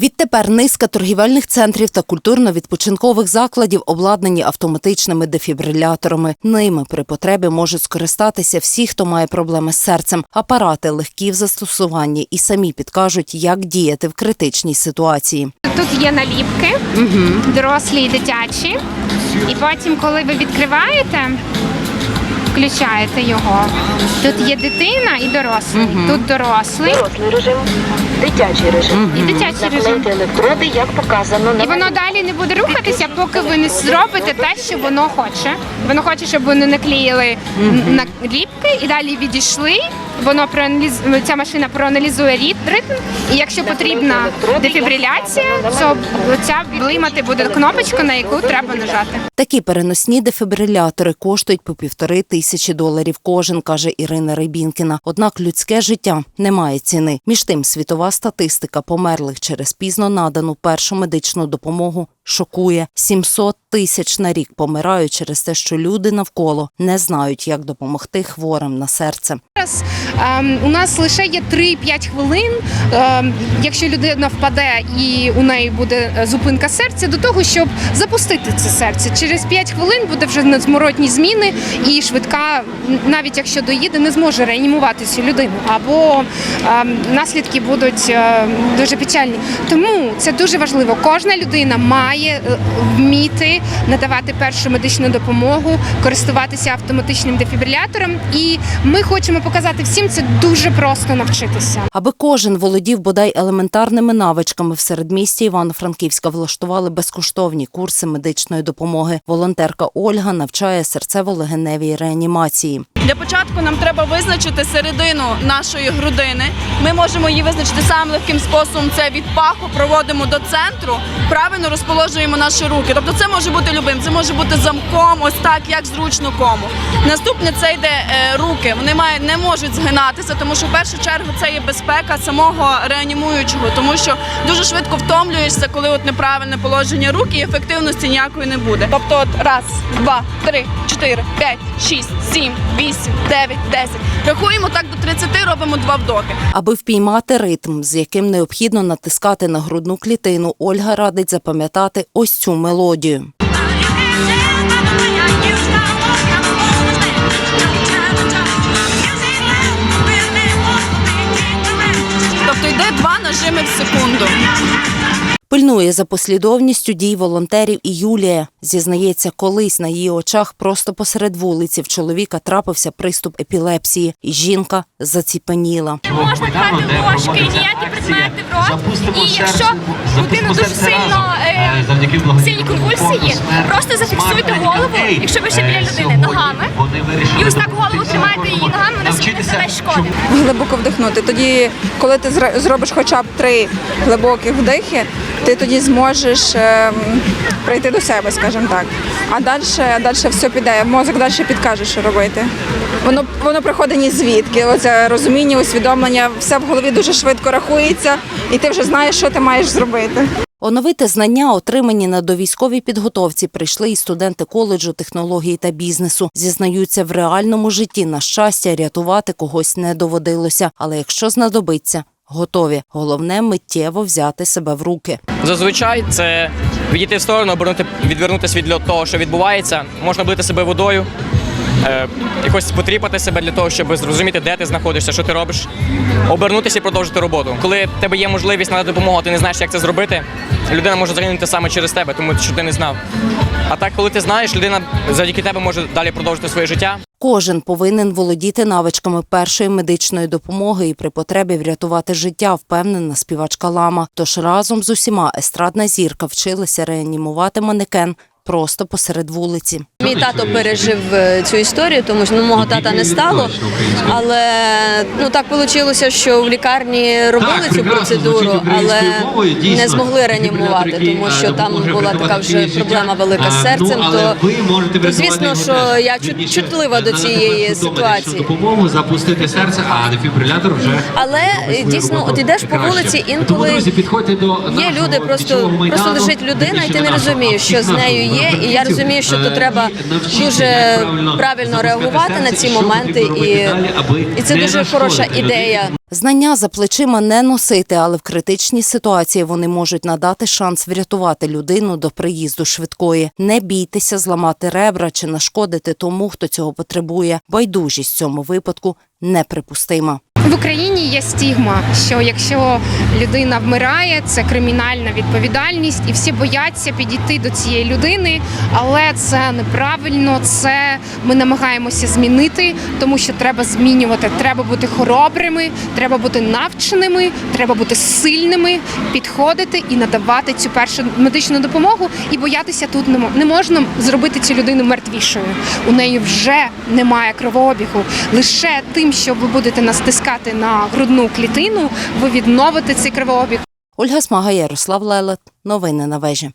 Відтепер низка торгівельних центрів та культурно-відпочинкових закладів обладнані автоматичними дефібриляторами. Ними при потребі можуть скористатися всі, хто має проблеми з серцем. Апарати легкі в застосуванні і самі підкажуть, як діяти в критичній ситуації. Тут є наліпки, дорослі і дитячі. І потім, коли ви відкриваєте, включаєте його. Тут є дитина і дорослий. Тут дорослий Дорослий режим, дитячий режим. і дитячий режим. Наклейте електроди, як показано на І воно далі не буде рухатися, поки ви не зробите те, що воно хоче. Воно хоче, щоб вони наклеїли наліпки і далі відійшли. Воно проаналіз... ця машина проаналізує рит- ритм, і якщо потрібна дефібриляція, то ця блимати буде кнопочка, на яку треба нажати. Такі переносні дефібрилятори коштують по півтори тисячі доларів кожен, каже Ірина Рибінкіна. Однак людське життя не має ціни. Між тим, світова статистика померлих через пізно надану першу медичну допомогу шокує. 700 тисяч на рік помирають через те, що люди навколо не знають, як допомогти хворим на серце. Зараз ем, у нас лише є 3-5 хвилин. ем, якщо людина впаде і у неї буде е, зупинка серця, до того, щоб запустити це серце. Через 5 хвилин буде вже незморотні зміни, і швидка, навіть якщо доїде, не зможе реанімувати цю людину. Або ем, наслідки будуть е, дуже печальні. Тому це дуже важливо. Кожна людина має е, вміти надавати першу медичну допомогу, користуватися автоматичним дефібрилятором. І ми хочемо показати всім це дуже просто навчитися. Аби кожен володів бодай елементарними навичками в середмісті Івано-Франківська влаштували безкоштовні курси медичної допомоги. Волонтерка Ольга навчає серцево-легеневій реанімації. Для початку нам треба визначити середину нашої грудини. Ми можемо її визначити самим легким способом. Це від паху проводимо до центру, правильно розположуємо наші руки. Тобто це може бути любим, це може бути замком, ось так, як зручно кому. Наступне це йде е, руки. Вони мають не можуть згинатися, тому що в першу чергу це є безпека самого реанімуючого, тому що дуже швидко втомлюєшся, коли от неправильне положення рук і ефективності ніякої не буде. Тобто, от раз, два, три, чотири, п'ять, шість, сім, вісім, дев'ять, десять. Рахуємо так до 30, робимо два вдохи. Аби впіймати ритм, з яким необхідно натискати на грудну клітину, Ольга радить запам'ятати ось цю мелодію. Тобто йде два нажими в секунду. Пильнує за послідовністю дій волонтерів і Юлія. Зізнається, колись на її очах просто посеред вулиці в чоловіка трапився приступ епілепсії, і жінка заціпеніла. Не можна брати ложки, ніякі предмети в рот. І якщо людина дуже сильно е, сильні конвульсії, просто зафіксуйте голову, якщо ви ще біля людини ногами. І ось так голову тримайте її ногами, вона задасть шкоди. глибоко вдихнути. Тоді, коли ти зра- зробиш хоча б три глибоких вдихи, ти тоді зможеш ем, прийти до себе, скажімо так. А далі, далі все піде. Мозок далі підкаже, що робити. Воно воно приходить ні звідки. Оце розуміння, усвідомлення, все в голові дуже швидко рахується, і ти вже знаєш, що ти маєш зробити. Оновити знання, отримані на довійськовій підготовці, прийшли і студенти коледжу технології та бізнесу. Зізнаються, в реальному житті на щастя рятувати когось не доводилося. Але якщо знадобиться, готові. Головне миттєво взяти себе в руки. Зазвичай це відійти в сторону, обернути, відвернутися від того, що відбувається. Можна облити себе водою, е, якось потріпати себе для того, щоб зрозуміти, де ти знаходишся, що ти робиш, обернутися і продовжити роботу. Коли в тебе є можливість надати допомогу, ти не знаєш, як це зробити, людина може загинути саме через тебе, тому що ти не знав. А так, коли ти знаєш, людина завдяки тебе може далі продовжити своє життя. Кожен повинен володіти навичками першої медичної допомоги і при потребі врятувати життя, впевнена співачка Лама. Тож разом з усіма естрадна зірка вчилася реанімувати манекен просто посеред вулиці. Мій тато пережив е, цю історію, тому що ну, мого тата не стало. Але ну так вийшло, що в лікарні робили цю процедуру, але не змогли реанімувати, тому що там була така вже проблема велика з серцем. То, то звісно, що я чут- чутлива до цієї ситуації. допомогу запустити серце, а дефібрилятор вже Але е, дійсно, от ідеш по вулиці, інколи є люди, просто просто лежить людина, і ти не розумієш, що з нею є. І я розумію, що тут треба дуже правильно реагувати на ці моменти, і, і це дуже хороша ідея. Знання за плечима не носити, але в критичній ситуації вони можуть надати шанс врятувати людину до приїзду швидкої. Не бійтеся зламати ребра чи нашкодити тому, хто цього потребує. Байдужість в цьому випадку неприпустима. В Україні є стігма, що якщо людина вмирає, це кримінальна відповідальність, і всі бояться підійти до цієї людини. Але це неправильно. Це ми намагаємося змінити, тому що треба змінювати. Треба бути хоробрими, треба бути навченими, треба бути сильними, підходити і надавати цю першу медичну допомогу. І боятися тут не мо- не можна зробити цю людину мертвішою. У неї вже немає кровообігу. Лише тим, що ви будете настискати на грудну клітину, ви відновите цей кривообіг. Ольга Смага, Ярослав Лелет. Новини на вежі.